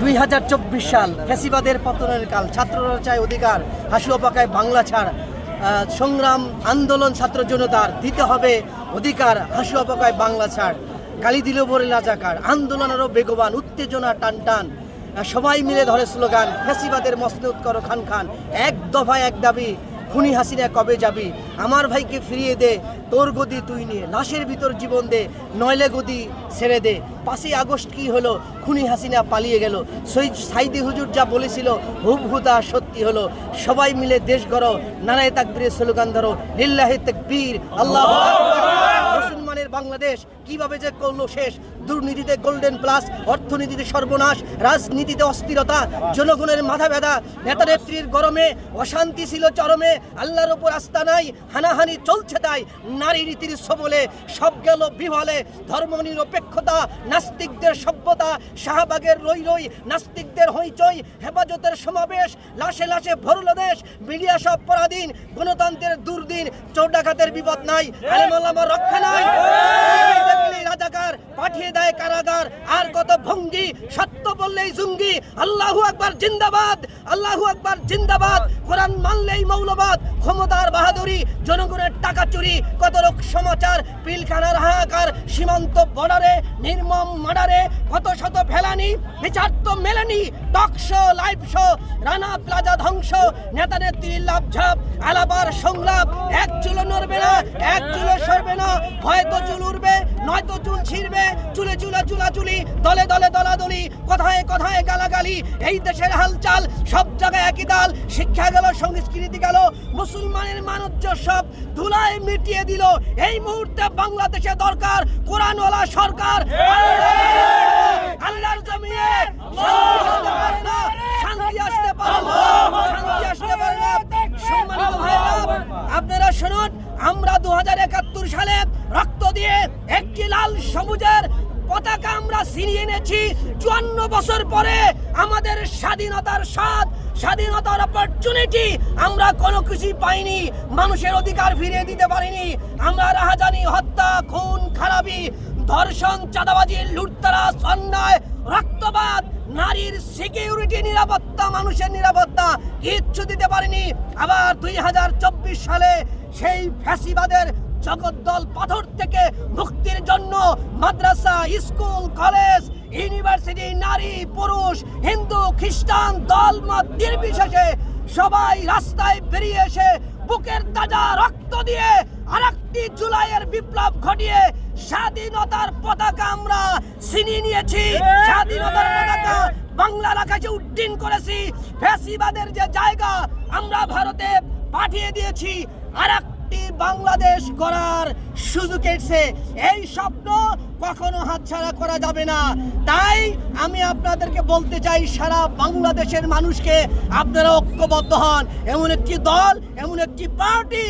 দুই হাজার চব্বিশ সাল ফেসিবাদের পতনের কাল ছাত্ররা চায় অধিকার, হাসিও পাকায় বাংলা ছাড়। সংগ্রাম, আন্দোলন ছাত্র জনতার দিতে হবে অধিকার, হাসিও পাকায় বাংলা ছাড়। গালি দিল বলে লাজাকার, আন্দোলন আরও বেগবান, উত্তেজনা টান টান। সবাই মিলে ধরে স্লোগান ফেসিবাদের মস্ত করো খান খান, এক দফায় এক দাবি। খুনি হাসিনা কবে যাবি? আমার ভাইকে ফিরিয়ে দে, তোর গদি তুই নিয়ে লাশের ভিতর জীবন দে নয়লে গদি ছেড়ে দে। পাঁচই আগস্ট কি হলো? খুনি হাসিনা পালিয়ে গেল। সৈয়দ সাইদি হুজুর যা বলেছিল হুব হুদা সত্যি হলো। সবাই মিলে দেশ গড়ো নারায় তাকবীরের স্লোগান ধরো, লিল্লাহে তাকবীর, আল্লাহ মুসলমানের বাংলাদেশ কীভাবে যে করল শেষ? দুর্নীতিতে গোল্ডেন প্লাস অর্থনীতিতে সর্বনাশ রাজনীতিতে অস্থিরতা জনগণের মাথা ব্যথা নেতা নেত্রীর গরমে অশান্তি ছিল চরমে আল্লাহর ওপর আস্থা নাই হানাহানি চলছে তাই। নারী রীতির সবলে সব গেল বিহলে ধর্ম নিরপেক্ষতা নাস্তিকদের সভ্যতা শাহবাগের রই রই নাস্তিকদের হইচই হেফাজতের সমাবেশ লাশে লাশে ভরল দেশ মিডিয়া সব পরাধীন গণতন্ত্রের দুর্দিন চোর ডাকাতের বিপদ নাই আলেমাল্লামার রক্ষা নাই। রাজাকার, পাঠিয়ে দেয় কারাগার। আর কত ভঙ্গি, সত্য বললেই জুঙ্গি। আল্লাহু আকবার, জিন্দাবাদ। আল্লাহু আকবার, জিন্দাবাদ। কোরআন মানলেই মৌলবাদ। ক্ষমতার বাহাদুরি, জনগণের টাকা চুরি, কত লোক সমাচার, পিলখানার হাহাকার, সীমান্ত বর্ডারে, নির্মম মার্ডারে কত শত ফেলানি, বিচার তো মেলেনি, talk show, live show, Rana Plaza ধ্বংস নেতা নেত্রীর লাভ ঝাপ, আলাবার সংলাপ, এক চুলো নড়বে না, এক চুলো সরবে না, হয়তো চুল উড়বে নয়তো চুল ছিঁড়বে, চুলে চুলে চুলি দলে দলে দলা দলি কথায় কথায় গালাগালি। এই দেশের হালচাল, সব জায়গায় একই দাল। শিক্ষা গেল, সংস্কৃতি গেল, মুসলমানের মানুষ সব ধুলায় মিটিয়ে দিল। এই মুহূর্তে বাংলাদেশে দরকার, কোরআনওয়ালা সরকার আল্লাহর জমিয়ে শান্তি আসতে পারে না, শান্তি আসতে পারে না সম্মানিত ভাইরা আপনারা শুনুন আমরা দু সালে রক্ত দিয়ে একটি লাল সবুজের পতাকা আমরা ছিনিয়ে এনেছি। চুয়ান্ন বছর পরে আমাদের স্বাধীনতার স্বাদ, স্বাধীনতার অপরচুনিটি আমরা কোনো কিছুই পাইনি। মানুষের অধিকার ফিরিয়ে দিতে পারিনি। আমরা রাহাজানি, হত্যা, খুন, খারাপি, ধর্ষণ, চাঁদাবাজি লুটতারাস অন্যায়, রক্তপাত, নারীর সিকিউরিটি নিরাপত্তা, মানুষের নিরাপত্তা কিচ্ছু দিতে পারেনি। আবার দুই হাজার চব্বিশ সালে সেই ফ্যাসিবাদের জগদ্দল পাথর থেকে মুক্তির জন্য মাদ্রাসা, স্কুল, কলেজ, ইউনিভার্সিটি, নারী, পুরুষ, হিন্দু, খ্রিস্টান, দল, মত নির্বিশেষে সবাই রাস্তায় বেরিয়ে এসে বুকের তাজা রক্ত দিয়ে আরেকটি জুলাইয়ের বিপ্লব ঘটিয়ে স্বাধীনতার পতাকা আমরা ছিনিয়ে নিয়েছি। স্বাধীনতার পতাকা বাংলার আকাশে উড্ডীন করেছি। ফ্যাসিবাদের যে জায়গা আমরা ভারতে পাঠিয়ে দিয়েছি আর একটি বাংলাদেশ গড়ার সুযোগ এসেছে। এই স্বপ্ন কখনো হাতছাড়া করা যাবে না। তাই আমি আপনাদেরকে বলতে চাই, সারা বাংলাদেশের মানুষকে আপনারা ঐক্যবদ্ধ হন। এমন একটি দল, এমন একটি পার্টি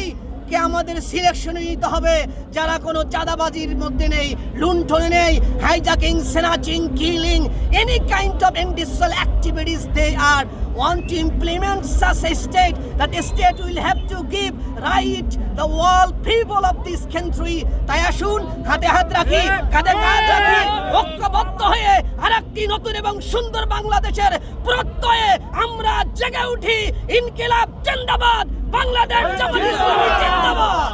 কে আমাদের সিলেকশনে নিতে হবে। যারা কোনো চাঁদাবাজির মধ্যে নেই, লুণ্ঠনে নেই hijacking snatching killing any kind of antisocial activities they are want to implement such a state that a state will have to give right the all people of this country. তাই আসুন হাতে হাত রাখি কাঁধে কাঁধ রাখি ঐক্যবদ্ধ হয়ে আরেকটি নতুন এবং সুন্দর বাংলাদেশের প্রত্যয়ে আমরা জেগে উঠি। ইনকিলাব জিন্দাবাদ বাংলাদেশ জামাত ইসলামী জিন্দাবাদ।